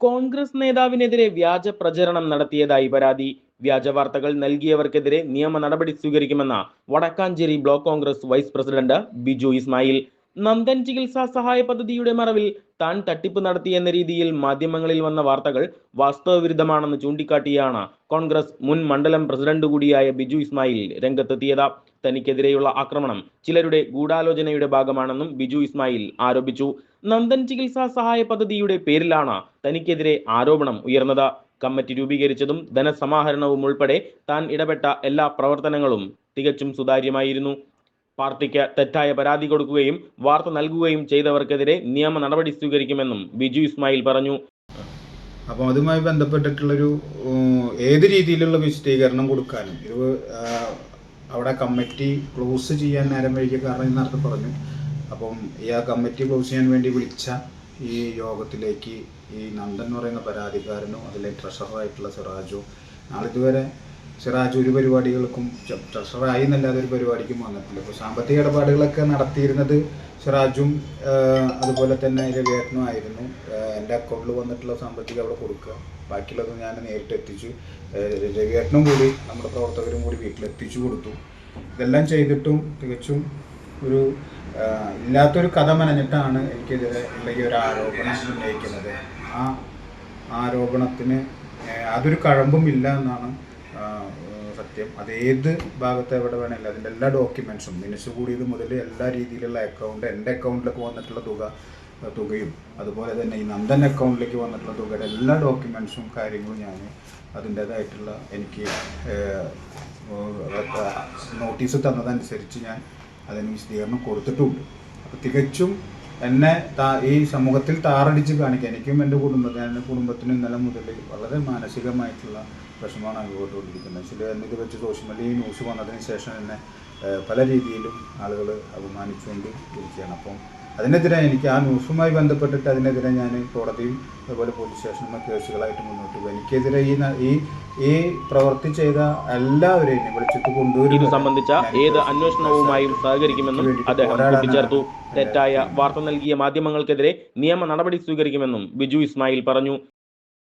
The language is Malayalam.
കോൺഗ്രസ് നേതാവിനെതിരെ വ്യാജ പ്രചരണം നടത്തിയതായി പരാതി. വ്യാജ വാർത്തകൾ നൽകിയവർക്കെതിരെ നിയമ നടപടി സ്വീകരിക്കുമെന്ന Vadakkanchery block Congress vice president Biju Ismail. Nandan ചികിത്സാ സഹായ പദ്ധതിയുടെ മറവിൽ താൻ തട്ടിപ്പ് നടത്തിയെന്ന രീതിയിൽ മാധ്യമങ്ങളിൽ വന്ന വാർത്തകൾ വാസ്തവവിരുദ്ധമാണെന്ന് ചൂണ്ടിക്കാട്ടിയാണ് കോൺഗ്രസ് മുൻ മണ്ഡലം പ്രസിഡന്റ് കൂടിയായ ബിജു ഇസ്മായിൽ രംഗത്തെത്തിയത്. തനിക്കെതിരെയുള്ള ആക്രമണം ചിലരുടെ ഗൂഢാലോചനയുടെ ഭാഗമാണെന്നും ബിജു ഇസ്മായിൽ ആരോപിച്ചു. നന്ദൻ ചികിത്സാ സഹായ പദ്ധതിയുടെ പേരിലാണ് തനിക്കെതിരെ ആരോപണം ഉയർന്നത്. കമ്മിറ്റി രൂപീകരിച്ചതും ധനസമാഹരണവും ഉൾപ്പെടെ താൻ ഇടപെട്ട എല്ലാ പ്രവർത്തനങ്ങളും തികച്ചും സുതാര്യമായിരുന്നു. പാർട്ടിക്ക് തെറ്റായ പരാതി കൊടുക്കുകയും വാർത്ത നൽകുകയും ചെയ്തവർക്കെതിരെ നിയമ നടപടി സ്വീകരിക്കുമെന്നും ബിജു ഇസ്മായിൽ പറഞ്ഞു. അപ്പോൾ അതുമായി ബന്ധപ്പെട്ടിട്ടുള്ളൊരു ഏത് രീതിയിലുള്ള വിശദീകരണം കൊടുക്കാനും? ഇത് അവിടെ കമ്മിറ്റി ക്ലോസ് ചെയ്യാൻ നേരം വൈകിയ കാരണം നേരത്തെ പറഞ്ഞു. അപ്പം ഈ ആ കമ്മിറ്റി ക്ലോസ് ചെയ്യാൻ വേണ്ടി വിളിച്ച ഈ യോഗത്തിലേക്ക് ഈ നന്ദൻ എന്ന് പറയുന്ന പരാതിക്കാരനും അതിലെ ട്രഷറായിട്ടുള്ള സിറാജും നാളിതുവരെ സിറാജ് ഒരു പരിപാടികൾക്കും ട്രഷറായി എന്നല്ലാതെ ഒരു പരിപാടിക്കും വന്നിട്ടില്ല. ഇപ്പോൾ സാമ്പത്തിക ഇടപാടുകളൊക്കെ നടത്തിയിരുന്നത് സിറാജും അതുപോലെ തന്നെ രവിയേട്ടനും ആയിരുന്നു. എന്റെ അക്കൗണ്ടിൽ വന്നിട്ടുള്ള സാമ്പത്തികം അവിടെ കൊടുക്കുക. ബാക്കിയുള്ളത് ഞാൻ നേരിട്ട് എത്തിച്ചു. രവിയേട്ടനും കൂടി നമ്മുടെ പ്രവർത്തകരും കൂടി വീട്ടിലെത്തിച്ചു കൊടുത്തു. ഇതെല്ലാം ചെയ്തിട്ടും തികച്ചും ഒരു ഇല്ലാത്തൊരു കഥ മനഞ്ഞിട്ടാണ് എനിക്കെതിരെ ഉള്ള ഒരു ആരോപണം ഉന്നയിക്കുന്നത്. ആ ആരോപണത്തിന് അതൊരു കഴമ്പും ഇല്ല എന്നാണ് സത്യം. അത് ഏത് ഭാഗത്ത് എവിടെ വേണമെങ്കിലും അതിന്റെ എല്ലാ ഡോക്യുമെൻസും മിനിസ് കൂടിയത് മുതൽ എല്ലാ രീതിയിലുള്ള അക്കൗണ്ട് എന്റെ അക്കൗണ്ടിലേക്ക് വന്നിട്ടുള്ള തുക തുകയും അതുപോലെ തന്നെ ഈ നന്ദൻ അക്കൗണ്ടിലേക്ക് വന്നിട്ടുള്ള തുകയുടെ എല്ലാ ഡോക്യുമെൻസും കാര്യങ്ങളും ഞാൻ അതിന്റേതായിട്ടുള്ള എനിക്ക് നോട്ടീസ് തന്നതനുസരിച്ച് ഞാൻ അതിന് വിശദീകരണം കൊടുത്തിട്ടുമുണ്ട് അപ്പോൾ തികച്ചും എന്നെ ഈ സമൂഹത്തിൽ താറടിച്ച് കാണിക്കാൻ എനിക്കും എന്റെ കുടുംബത്തിന് എന്റെ കുടുംബത്തിനും ഇന്നലെ മുതൽ വളരെ മാനസികമായിട്ടുള്ള പ്രശ്നമാണ് അനുഭവപ്പെട്ടുകൊണ്ടിരിക്കുന്നത്. ചില എന്നിത് വെച്ച് സോഷ്യൽ മീഡിയ ന്യൂസ് വന്നതിന് ശേഷം എന്നെ പല രീതിയിലും ആളുകൾ അപമാനിച്ചുകൊണ്ട് ഇരിക്കുകയാണ്. അപ്പം അതിനെതിരെ എനിക്ക് ആ ന്യൂസുമായി ബന്ധപ്പെട്ടിട്ട് അതിനെതിരെ ഞാൻ കോടതിയും അതുപോലെ പോലീസ് സ്റ്റേഷനിലും കേസുകളായിട്ട് മുന്നോട്ട് പോകും എനിക്കെതിരെ ഈ ഈ ഈ പ്രവൃത്തി ചെയ്ത എല്ലാവരെയും വിളിച്ചിട്ട് കൊണ്ടുവരും ഇത് സംബന്ധിച്ച ഏത് അന്വേഷണവുമായും സഹകരിക്കുമെന്നും അദ്ദേഹം കൂട്ടിച്ചേർത്തു തെറ്റായ വാർത്ത നൽകിയ മാധ്യമങ്ങൾക്കെതിരെ നിയമ നടപടി സ്വീകരിക്കുമെന്നും ബിജു ഇസ്മായിൽ പറഞ്ഞു.